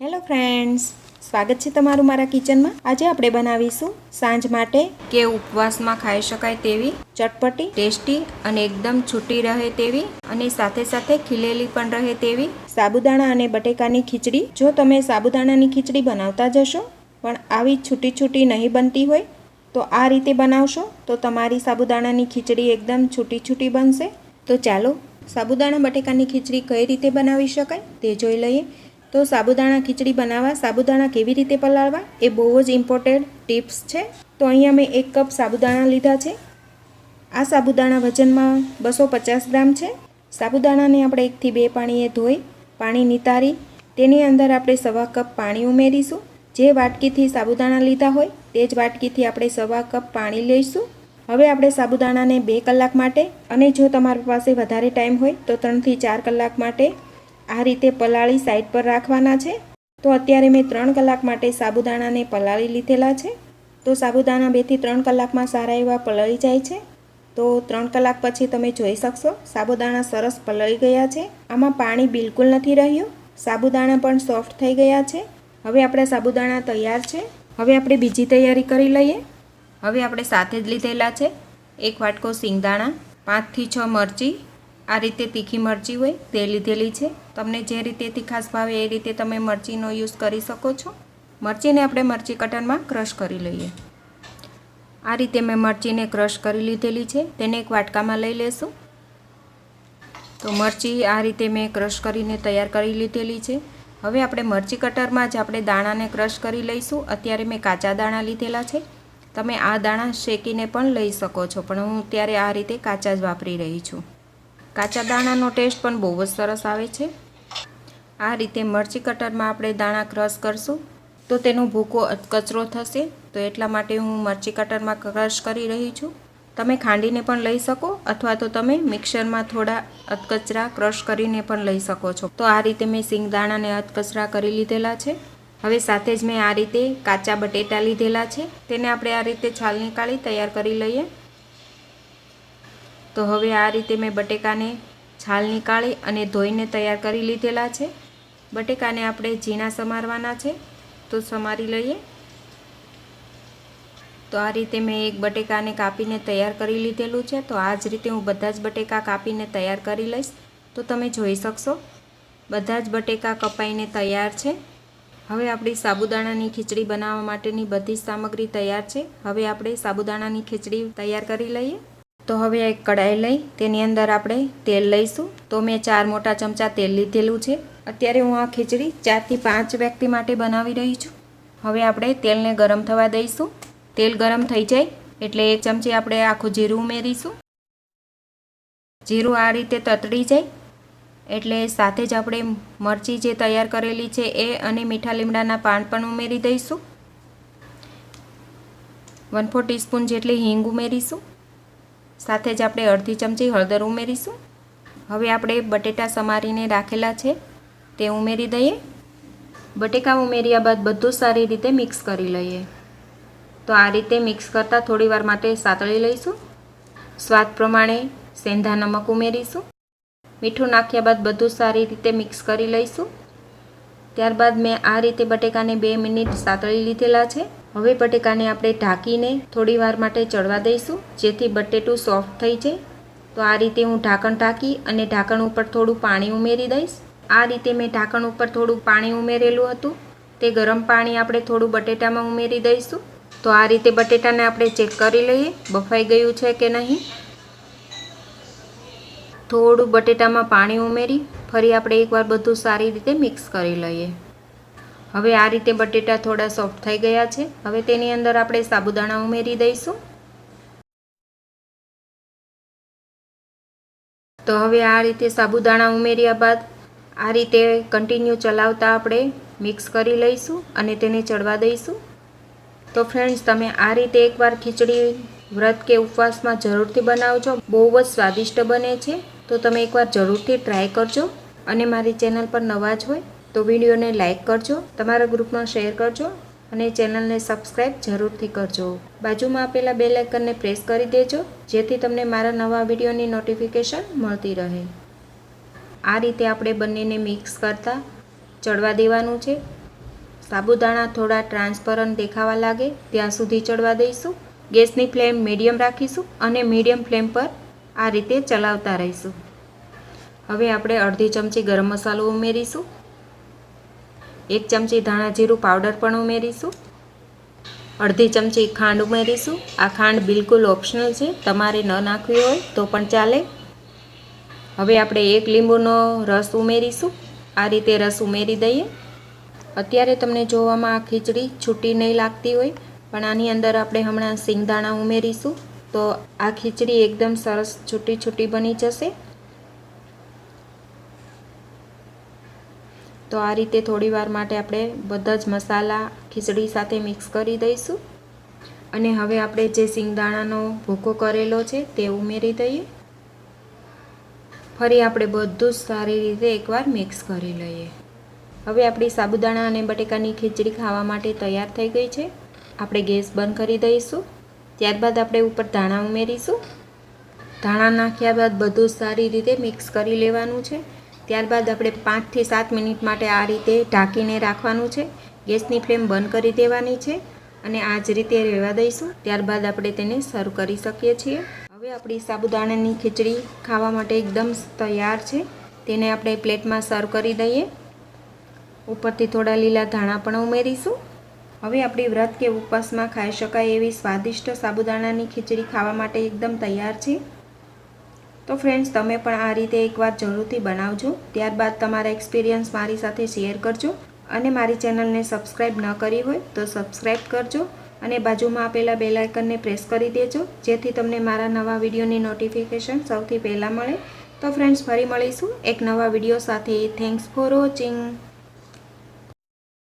Hello friends, સ્વાગત છે તમારું મારા કિચનમાં. આજે આપણે બનાવીશું સાંજ માટે કે ઉપવાસમાં ખાઈ શકાય તેવી, ચટપટી, ટેસ્ટી અને એકદમ છૂટી રહે તેવી અને સાથે સાથે ખીલેલી પણ રહે તેવી સાબુદાણા અને બટેકાની ખીચડી. જો તમે સાબુદાણાની ખીચડી બનાવતા જશો, પણ આવી છૂટી છૂટી નહીં બનતી હોય, તો આ રીતે બનાવશો તો તમારી સાબુદાણાની ખીચડી એકદમ છૂટી છૂટી બનશે. તો ચાલો, સાબુદાણા બટેકાની ખીચડી કઈ રીતે બનાવી શકાય તે જોઈ લઈએ. તો સાબુદાણા ખીચડી બનાવવા, સાબુદાણા કેવી રીતે પલાળવા એ બહુ જ ઇમ્પોર્ટન્ટ ટિપ્સ છે. તો અહીંયા મેં એક કપ સાબુદાણા લીધા છે. આ સાબુદાણા વજનમાં બસો પચાસ ગ્રામ છે. સાબુદાણાને આપણે એકથી બે પાણીએ ધોઈ, પાણી નિતારી, તેની અંદર આપણે સવા કપ પાણી ઉમેરીશું. જે વાટકીથી સાબુદાણા લીધા હોય તે જ વાટકીથી આપણે સવા કપ પાણી લઈશું. હવે આપણે સાબુદાણાને બે કલાક માટે અને જો તમારી પાસે વધારે ટાઈમ હોય તો ત્રણથી ચાર કલાક માટે આ રીતે પલાળી સાઈડ પર રાખવાના છે. તો અત્યારે મેં ત્રણ કલાક માટે સાબુદાણાને પલાળી લીધેલા છે. તો સાબુદાણા બેથી ત્રણ કલાકમાં સારા એવા પલળી જાય છે. તો ત્રણ કલાક પછી તમે જોઈ શકશો, સાબુદાણા સરસ પલળી ગયા છે. આમાં પાણી બિલકુલ નથી રહ્યું. સાબુદાણા પણ સોફ્ટ થઈ ગયા છે. હવે આપણા સાબુદાણા તૈયાર છે. હવે આપણે બીજી તૈયારી કરી લઈએ. હવે આપણે સાથે જ લીધેલા છે. એક વાટકો સિંગદાણા પાંચથી છ મરચી આ રીતે તીખી મરચી હોય તે લીધેલી છે. તમને જે રીતે તીખાશ ભાવે એ રીતે તમે મરચીનો યુઝ કરી શકો છો. મરચીને આપણે મરચી કટરમાં ક્રશ કરી લઈએ. આ રીતે મેં મરચીને ક્રશ કરી લીધેલી છે. તેને એક વાટકામાં લઈ લેશું. તો મરચી આ રીતે મેં ક્રશ કરીને તૈયાર કરી લીધેલી છે. હવે આપણે મરચી કટરમાં જ આપણે દાણાને ક્રશ કરી લઈશું. અત્યારે મેં કાચા દાણા લીધેલા છે. તમે આ દાણા શેકીને પણ લઈ શકો છો. પણ હું ત્યારે આ રીતે કાચા જ વાપરી રહી છું. કાચા દાણાનો ટેસ્ટ પણ બહુ જ સરસ આવે છે. આ રીતે મરચી કટરમાં આપણે દાણા ક્રશ કરશું. તો તેનો ભૂકો કચરો થશે. તો એટલા માટે હું મરચી કટરમાં ક્રશ કરી રહી છું. તમે ખાંડીને પણ લઈ શકો અથવા તો તમે મિક્સરમાં થોડા અધકચરા ક્રશ કરીને પણ લઈ શકો છો. તો આ રીતે મેં સિંગદાણાને અધકચરા કરી લીધેલા છે. હવે સાથે જ મેં આ રીતે કાચા બટેટા લીધેલા છે. તેને આપણે આ રીતે છાલ નીકાળી તૈયાર કરી લઈએ. તો હવે આ રીતે મેં બટેકાને છાલ નીકાળી અને ધોઈને તૈયાર કરી લીધેલા છે. બટેકાને આપણે ઝીણા સમારવાના છે. તો સમારી લઈએ. તો આ રીતે મેં એક બટેકાને કાપીને તૈયાર કરી લીધેલું છે. તો આ જ રીતે હું બધા જ બટેકા કાપીને તૈયાર કરી લઈશ. તો તમે જોઈ શકશો. બધા જ બટેકા કપાઈને તૈયાર છે. હવે આપણી સાબુદાણાની ખીચડી બનાવવા માટેની બધી જ સામગ્રી તૈયાર છે. હવે આપણે સાબુદાણાની ખીચડી તૈયાર કરી લઈએ. તો હવે એક કડાઈ લઈ, તેની અંદર આપણે તેલ લઈશું. તો મેં ચાર મોટા ચમચા તેલ લીધેલું છે. અત્યારે હું આ ખીચડી ચારથી પાંચ વ્યક્તિ માટે બનાવી રહી છું. હવે આપણે તેલને ગરમ થવા દઈશું. તેલ ગરમ થઈ જાય, એટલે એક ચમચી આપણે આખું જીરું ઉમેરીશું. જીરું આ રીતે તતડી જાય, એટલે સાથે જ આપણે મરચી જે તૈયાર કરેલી છે એ અને મીઠા લીમડાના પાન પણ ઉમેરી દઈશું. વન ફોર ટીસ્પૂન જેટલી હિંગ ઉમેરીશું. સાથે જ આપણે અડધી ચમચી હળદર ઉમેરીશું. હવે આપણે બટેટા સમારીને રાખેલા છે. તે ઉમેરી દઈએ. બટેકા ઉમેર્યા બાદ બધું સારી રીતે મિક્સ કરી લઈએ. તો આ રીતે મિક્સ કરતાં થોડીવાર માટે સાતળી લઈશું. સ્વાદ પ્રમાણે સેંધા નમક ઉમેરીશું. મીઠું નાખ્યા બાદ બધું સારી રીતે મિક્સ કરી લઈશું. ત્યારબાદ મેં આ રીતે બટેકાને બે મિનિટ સાતળી લીધેલા છે. હવે બટેકાને આપણે ઢાંકીને થોડી વાર માટે ચડવા દઈશું. જેથી બટેટું સોફ્ટ થઈ જાય. તો આ રીતે હું ઢાંકણ ઢાંકી અને ઢાંકણ ઉપર થોડું પાણી ઉમેરી દઈશ. આ રીતે મેં ઢાંકણ ઉપર થોડું પાણી ઉમેરેલું હતું. તે ગરમ પાણી આપણે થોડું બટેટામાં ઉમેરી દઈશું. તો આ રીતે બટેટાને આપણે ચેક કરી લઈએ, બફાઈ ગયું છે કે નહીં. થોડું બટેટામાં પાણી ઉમેરી ફરી આપણે એકવાર બધું સારી રીતે મિક્સ કરી લઈએ. હવે આ રીતે બટેટા થોડા સોફ્ટ થઈ ગયા છે. હવે તેની અંદર આપણે સાબુદાણા ઉમેરી દઈશું. તો હવે આ રીતે સાબુદાણા ઉમેર્યા બાદ આ રીતે કન્ટિન્યુ ચલાવતા આપણે મિક્સ કરી લઈશું અને તેને ચડવા દઈશું. તો ફ્રેન્ડ્સ તમે આ રીતે એકવાર ખીચડી, વ્રત કે ઉપવાસમાં જરૂરથી બનાવજો. બહુ જ સ્વાદિષ્ટ બને છે. તો તમે એકવાર જરૂરથી ટ્રાય કરજો. અને મારી ચેનલ પર નવા જ હોય તો વિડીયોને લાઇક કરજો, તમારા ગ્રુપમાં શેર કરજો અને ચેનલને સબસ્ક્રાઈબ જરૂરથી કરજો. બાજુમાં આપેલા બે લાઇકનને પ્રેસ કરી દેજો, જેથી તમને મારા નવા વિડીયોની નોટિફિકેશન મળતી રહે. આ રીતે આપણે બંનેને મિક્સ કરતાં ચડવા દેવાનું છે. સાબુદાણા થોડા ટ્રાન્સપરન્ટ દેખાવા લાગે, ત્યાં સુધી ચડવા દઈશું. ગેસની ફ્લેમ મીડિયમ રાખીશું અને મીડિયમ ફ્લેમ પર આ રીતે ચલાવતા રહીશું. હવે આપણે અડધી ચમચી ગરમ મસાલો ઉમેરીશું. એક ચમચી ધાણા જીરું પાવડર પણ ઉમેરીશું. અડધી ચમચી ખાંડ ઉમેરીશું. આ ખાંડ બિલકુલ ઓપ્શનલ છે. તમારે ન નાખવી હોય તો પણ ચાલે. હવે આપણે એક લીંબુનો રસ ઉમેરીશું. આ રીતે રસ ઉમેરી દઈએ. અત્યારે તમને જોવામાં આ ખીચડી છૂટી નહીં લાગતી હોય, પણ આની અંદર આપણે હમણાં સિંગદાણા ઉમેરીશું. તો આ ખીચડી એકદમ સરસ છૂટી છૂટી બની જશે. તો આ રીતે થોડી વાર માટે આપણે બધા જ મસાલા ખીચડી સાથે મિક્સ કરી દઈશું. અને હવે આપણે જે સિંગદાણાનો ભૂકો કરેલો છે તે ઉમેરી દઈએ. ફરી આપણે બધું જ સારી રીતે એકવાર મિક્સ કરી લઈએ. હવે આપણી સાબુદાણા અને બટેકાની ખીચડી ખાવા માટે તૈયાર થઈ ગઈ છે. આપણે ગેસ બંધ કરી દઈશું. ત્યારબાદ આપણે ઉપર ધાણા ઉમેરીશું. ધાણા નાખ્યા બાદ બધું સારી રીતે મિક્સ કરી લેવાનું છે. ત્યારબાદ આપણે પાંચથી સાત મિનિટ માટે આ રીતે ઢાંકીને રાખવાનું છે. ગેસની ફ્લેમ બંધ કરી દેવાની છે અને આ જ રીતે રહેવા દઈશું. ત્યારબાદ આપણે તેને સર્વ કરી શકીએ છીએ. હવે આપણી સાબુદાણાની ખીચડી ખાવા માટે એકદમ તૈયાર છે. તેને આપણે પ્લેટમાં સર્વ કરી દઈએ. ઉપરથી થોડા લીલા ધાણા પણ ઉમેરીશું. હવે આપણી વ્રત કે ઉપવાસમાં ખાઈ શકાય એવી સ્વાદિષ્ટ સાબુદાણાની ખીચડી ખાવા માટે એકદમ તૈયાર છે. તો ફ્રેન્ડ્સ તમે પણ આ રીતે એકવાર જરૂરથી બનાવજો. ત્યારબાદ તમારા એક્સપિરિયન્સ મારી સાથે શેર કરજો. અને મારી ચેનલને સબસ્ક્રાઈબ ન કરી હોય તો સબસ્ક્રાઈબ કરજો. અને બાજુમાં આપેલા બેલ આઇકનને પ્રેસ કરી દેજો. જેથી તમને મારા નવા વિડીયોની નોટિફિકેશન સૌથી પહેલાં મળે. તો ફ્રેન્ડ્સ ફરી મળીશું એક નવા વીડિયો સાથે. Thanks for watching